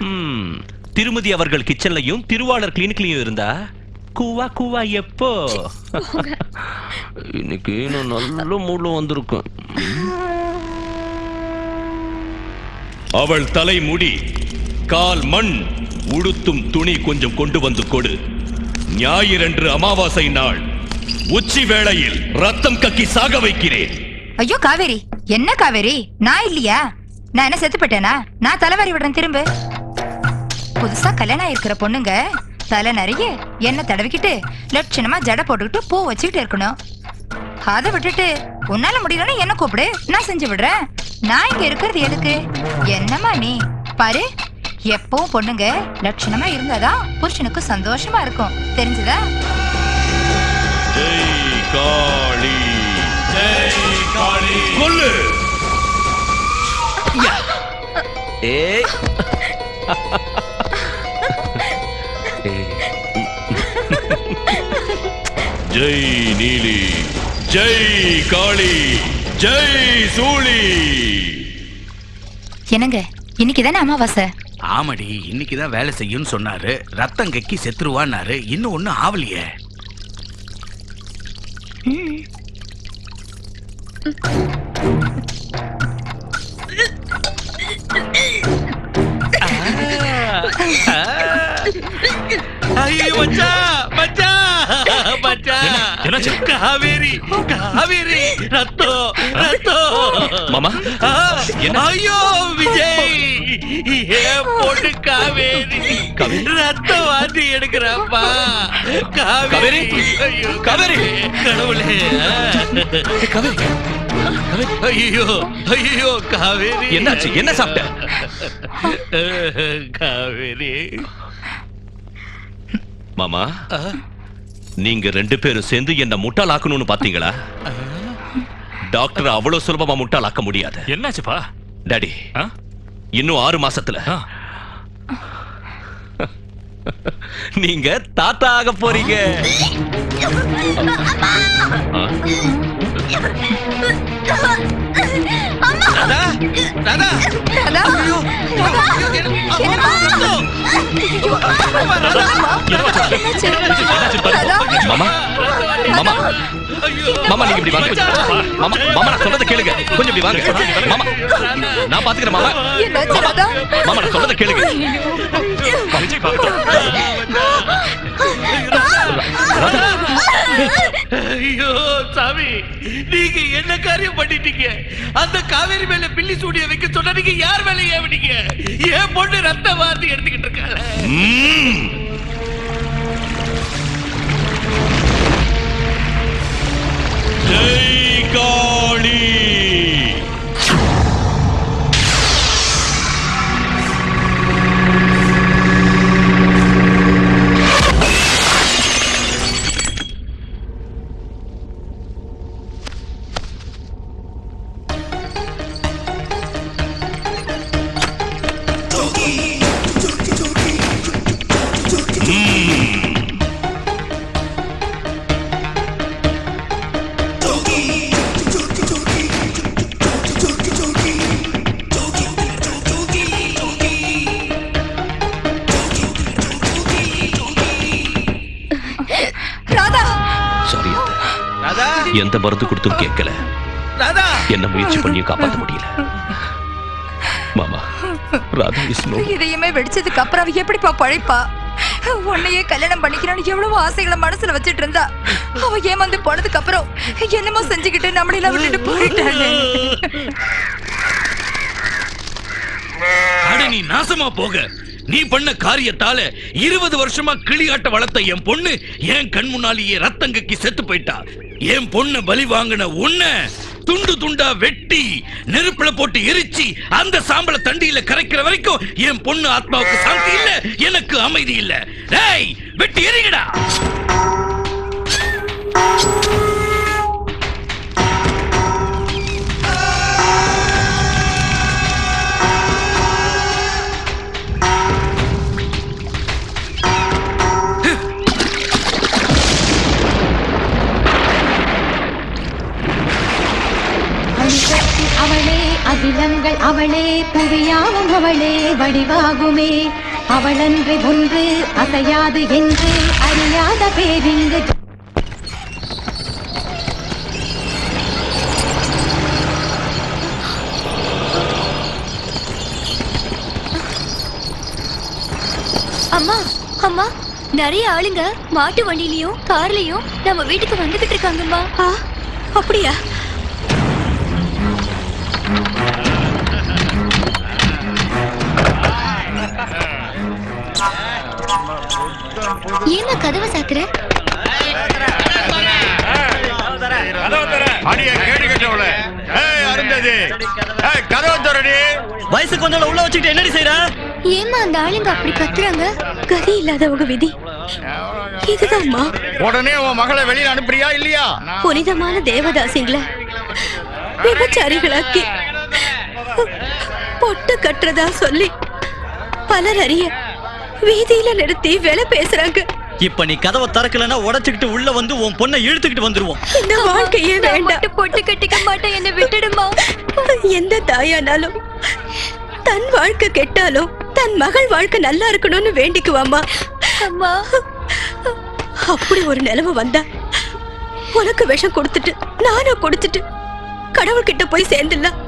ம், திருமதி அவர்கள் கிச்சன்லயும் திருவாளர் கிளினிக்லயும் இருந்தா? கூவா கூவா எப்போ? இன்னைக்கு நல்ல மூட்ல வந்திருக்கேன் அவள் தலை முடி கால் மண் உடுத்தும் துணி கொஞ்சம் கொண்டு வந்து கொடு. ஞாயிறன்று அமாவாசை நாள். உச்சி வேளையில் ரத்தம் கக்கி சாக வைக்கிறேன். ஐயோ காவேரி என்ன காவேரி? நான் இல்லையா? நான் என்ன செத்து போட்டேனா நான் தலைவாரி விடுறேன் திரும்ப. புதுசா கல்யாணம் இருக்கிற பொண்ணுங்க தலை நிறைய எண்ணெய் தடவிக்கிட்டு லட்சணமா ஜடை போட்டுக்கிட்டு பூ வச்சுக்கிட்டு இருக்கணும். அதை விட்டுட்டு உன்னால முடியலன்னு என்ன கூப்பிடு? நான் செஞ்சு விடுறேன். நான் இங்க இருக்கிறது எதுக்கு? என்னம்மா நீ? பாரு எப்பவும் பொண்ணுங்க லட்சணமா இருந்தாதான் புருஷனுக்கு சந்தோஷமா இருக்கும். தெரிஞ்சுதா? காளி. காளி. கொல்லு. ஏய். ஜெய் நீலி ஜெய் காளி ஜெய் சூளி. என்னங்க இன்னைக்கு தானே அமாவாசை? ஆமாடி இன்னைக்குதான் வேலை செய்யும்னு சொன்னாரு. ரத்தம் கக்கி செத்துருவான்னாரு. இன்னும் ஒண்ணும் ஆவலையே. ஐயோ மச்சான் மச்சான் மச்சான்? காவேரி காவேரி ரத்தம் ரத்தம் மாமா? ஐயோ விஜய் ஏன் பொண்ணு காவேரி? ரத்தம் வாந்தி எடுக்கிறப்பா காவேரி? ஐயோ காவேரி? கடவுளே காவேரி ஐயோ ஐயோ காவேரி என்னாச்சு? என்ன சாப்பிட்ட? காவேரி மாமா நீங்க ரெண்டு பேரும் சேர்ந்து என்ன முட்டாளாக்கணும்னு பாத்தீங்களா? டாக்டர் அவ்வளவு சுலபமா முட்டாளாக்க முடியாது. என்னாச்சுப்பா? டாடி ஆ? இன்னும் ஆறு மாசத்துல. நீங்க தாத்தா ஆக போறீங்க? ராதா ராதா. ராதா, என்னாச்சு? ராதா, மாமா மாமா. மாமா நீங்க இப்படி வாங்க. மாமா மாமா நான் சொல்றத கேளுங்க. கொஞ்சம் இப்படி வாங்க. மாமா நான் பாத்துக்கிறேன் மாமா? மாமா நான் சொல்றத கேளுங்க. ராதா, ஐயோ சாமி நீங்க என்ன காரியம் பண்ணிட்டீங்க? அந்த காவேரி மேல பில்லி சூடிய வைக்க சொன்னா நீங்க யார் மேல ஏவிட்டீங்க ஏன் பொண்ணு ரத்த வார்த்தை எடுத்துக்கிட்டு இருக்காள? ஜெய் காளி. எந்த மருந்து கொடுத்தும் கேட்கல. ராதா! என்ன முயற்சி பண்ணியும் காப்பாற்ற முடியல. மாமா ராதா இஸ் நோ இதையுமே வெடிச்சதுக்கு அப்புறம் அவ எப்படிப்பா பழைப்பா? உன்னையே கல்யாணம் பண்ணிக்கணும்னு எவ்வளவு ஆசைகளை மனசுல வச்சிட்டு இருந்தா. அவ ஏமாந்து போனதுக்கு அப்புறம் என்னமோ செஞ்சுக்கிட்டு நம்மளெல்லாம் விட்டுட்டு போயிட்டாளே. அட நீ நாசமா போக. நீ பண்ண காரியத்தால இருபது வருஷமா கிளியாட்ட வளர்த்த என் பொண்ணு என் கண் முன்னாலேயே ரத்தங்கக்கி செத்து போயிட்டா. என் பொண்ணு பலி வாங்கின உன்ன துண்டு துண்டா வெட்டி நெருப்புல போட்டு எரிச்சு அந்த சாம்பல தண்டியில கரைக்கிற வரைக்கும் என் பொண்ணு ஆத்மாவுக்கு சாந்தி இல்ல எனக்கு அமைதி இல்ல. டேய் வெட்டி எரிங்கடா. அகிலங்கள் அவளே புவியாவும் அவளே வடிவாகுமே. அவளன்று ஒன்று அசையாது என்று அறியாத பேரிங்கு. அம்மா அம்மா நிறைய ஆளுங்க மாட்டு வண்டியிலயும் கார்லயும் நம்ம வீட்டுக்கு வந்துகிட்டு இருக்காங்கம்மா. அப்படியா? ஏய் கதவை திறடி. வயசுக்கு வந்தவள உள்ள வச்சுக்கிட்டு என்னடி செய்யற ஏமா அந்த ஆளுங்க அப்படி கத்துறாங்க? கதி இல்லாதவங்க விதி. இதுதான்மா உடனே உன் மகளை வெளியில அனுப்புறியா இல்லையா? புனிதமான தேவதாசிங்கள விபச்சாரிகளாக்கி பொட்டு கட்டுறதா சொல்லி பலர் அறிய வீதியில நிறுத்தி வேலை பேசுறாங்க. இப்ப நீ கதவை திறக்கலன்னா உடைச்சுக்கிட்டு உள்ள வந்து உன் பொண்ணை இழுத்துக்கிட்டு வந்துருவோம். இந்த வாழ்க்கையே வேண்டாம். பொட்டு கட்டிக்க மாட்டேன் என்ன விட்டுடுமா? எந்த தாயானாலும் தன் வாழ்க்கை கெட்டாலும் தன் மகள் வாழ்க்கை நல்லா இருக்கணும்னு வேண்டிக்குவாமா அம்மா. அப்படி ஒரு நிலைமை வந்தா உனக்கு விஷம் கொடுத்துட்டு நானும் கொடுத்துட்டு கடவுள்கிட்ட போய் சேர்ந்துடலாம்.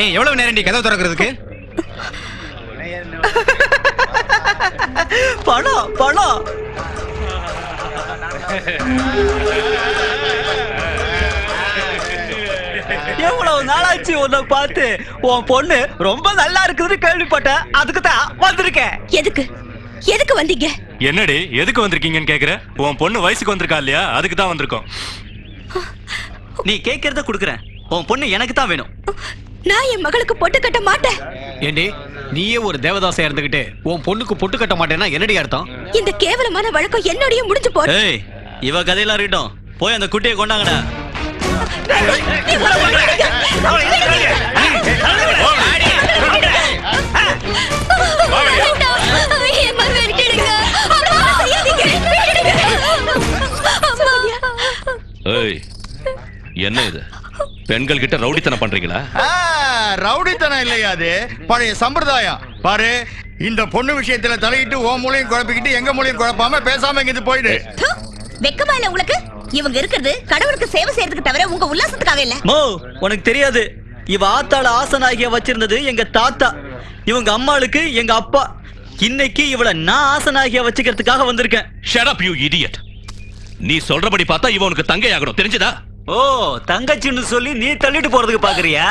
ஏய் எவ்வளவு நேரம் நீ கதவை திறக்கிறதுக்கு? பணம் பணம். எவ்வளவு நாளாச்சு உன்னை பார்த்து? உன் பொண்ணு ரொம்ப நல்லா இருக்குதுன்னு கேள்விப்பட்டேன். அதுக்கு தான் வந்திருக்கேன். எதுக்கு? எதுக்கு வந்தீங்க? என்னடி எதுக்கு வந்திருக்கீங்கன்னு கேக்குற? உன் பொண்ணு வயசுக்கு வந்திருக்கா இல்லையா? அதுக்கு தான் வந்திருக்கோம். நீ கேட்கறத கொடுக்குறேன். உன் பொண்ணு எனக்கு தான் வேணும். நான் என் மகளுக்கு பொட்டு கட்ட மாட்டேன். ஏண்டி நீயே ஒரு தேவதாசையா இருந்துகிட்டு உன் பொண்ணுக்கு பொட்டு கட்ட மாட்டேன்னா என்னடி அர்த்தம்? இந்த கேவலமான வழக்கம் என்னோடய முடிஞ்சு போற ஏய் இவ கதையெல்லாம் இருக்கட்டும். போய் அந்த குட்டியை கொண்டாங்கடா. ஏய் என்ன இது? பெண்கள் கிட்ட ரவுடித்தனம் பண்றீங்களா? ரவுடித்தனம் இல்லையா அது? பழைய சம்பிரதாயம். பாரு இந்த பொண்ணு விஷயத்துல தலையிட்டு ஓ மூலையும் குழப்பிக்கிட்டு எங்க மூலையும் குழப்பாம பேசாம இங்கிருந்து போயிடு. வெக்கமா இல்ல உங்களுக்கு? இவங்க இருக்கிறது கடவுளுக்கு சேவை செய்யறதுக்கு தவிர உங்க உல்லாசத்துக்காக இல்ல. மோ உனக்கு தெரியாது. இவ ஆத்தாள ஆசனாகிய வச்சிருந்தது எங்க தாத்தா. இவங்க அம்மாளுக்கு எங்க அப்பா. இன்னைக்கு இவள நான் ஆசனாகிய வச்சுக்கிறதுக்காக வந்திருக்கேன். ஷட் அப் யூ இடியட் நீ சொல்றபடி பார்த்தா இவன் உனக்கு தங்கை ஆகணும் தெரிஞ்சதா? ஓ தங்கச்சின்னு சொல்லி நீ தள்ளிட்டு போறதுக்கு பாக்குறியா?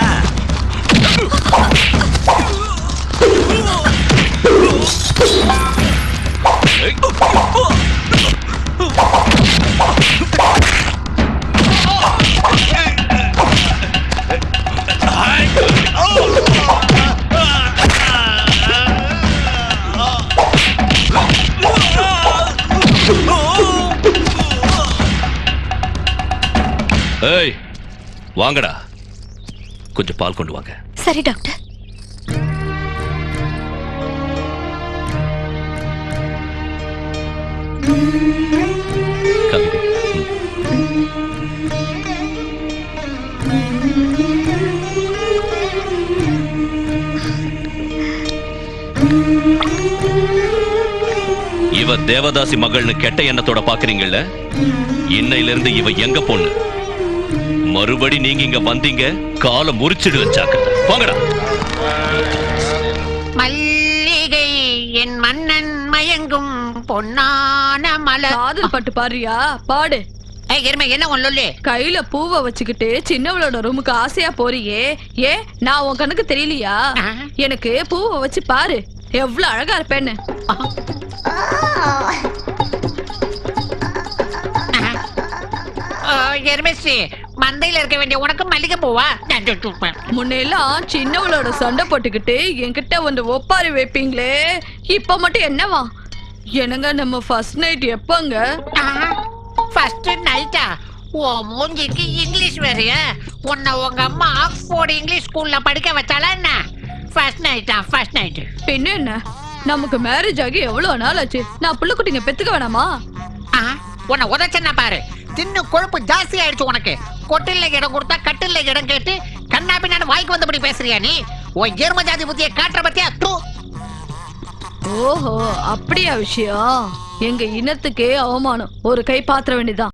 ஏய் வாங்கடா. கொஞ்சம் பால் கொண்டு வாங்க. சரி டாக்டர். இவ தேவதாசி மகள்னு கெட்ட எண்ணத்தோட பாக்குறீங்கல்ல? இன்னையில இருந்து இவ எங்க பொண்ணு? மறுபடி நீங்க இங்க வந்தீங்க காலை முறிச்சிடு வச்சாக்க போங்கடா மல்லிகை என் மன்னன் மயங்கும் பொன்னான மலர். காதல் பாட்டு பாடுறியா? பாடு. ஏய், எருமை என்ன ஒன்னு சொல்லு கையில பூவை வச்சுக்கிட்டு சின்னவளோட ரூமுக்கு ஆசையா போறியே. ஏ நான் உன் கண்ணுக்கு தெரியலையா. எனக்கு பூவை வச்சு பாரு. எவ்வளவு அழகா இருப்பேன்னு. ஆ, எருமேசி மந்தையில இருக்க வேண்டிய உனக்கு மல்லிகை பூவா நான் சுட்டுப்பேன். முன்னெல்லாம் சின்னவளோட சண்டை போட்டுக்கிட்டு என்கிட்ட வந்து ஒப்பாரி வைப்பீங்களே இப்ப மட்டும் என்னவா? என்னங்க நம்ம ஃபர்ஸ்ட் நைட் எப்பங்க? ஃபர்ஸ்ட் நைட்டா ஓ மூஞ்சிக்கு இங்கிலீஷ் வேறையா. உன்னை உங்க அம்மா ஆக்ஸ்போர்ட் இங்கிலீஷ் ஸ்கூல்ல படிக்க வச்சாலா என்ன? ஃபர்ஸ்ட் நைட்டா ஃபர்ஸ்ட் நைட்டு பின்ன என்ன? நமக்கு மேரேஜ் ஆகி எவ்வளவு நாள் ஆச்சு? நான் புள்ள குட்டிங்க பெத்துக்க வேணாமா? உன்னை உதச்சன்னா பாரு. தின்னு கொழுப்பு ஜாஸ்தி ஆயிடுச்சு உனக்கு. கொட்டில்ல இடம் கொடுத்தா கட்டில்ல இடம் கேட்டு கண்ணா பின்னாடி வாய்க்கு வந்தபடி பேசுறியா நீ? உன் ஜெர்ம ஜாதி புத்திய காட்டுற பத்தியா? தூ. ஓஹோ அப்படியா விஷயம்? எங்க இனத்துக்கே அவமானம். ஒரு கை பாத்திர வேண்டியதான்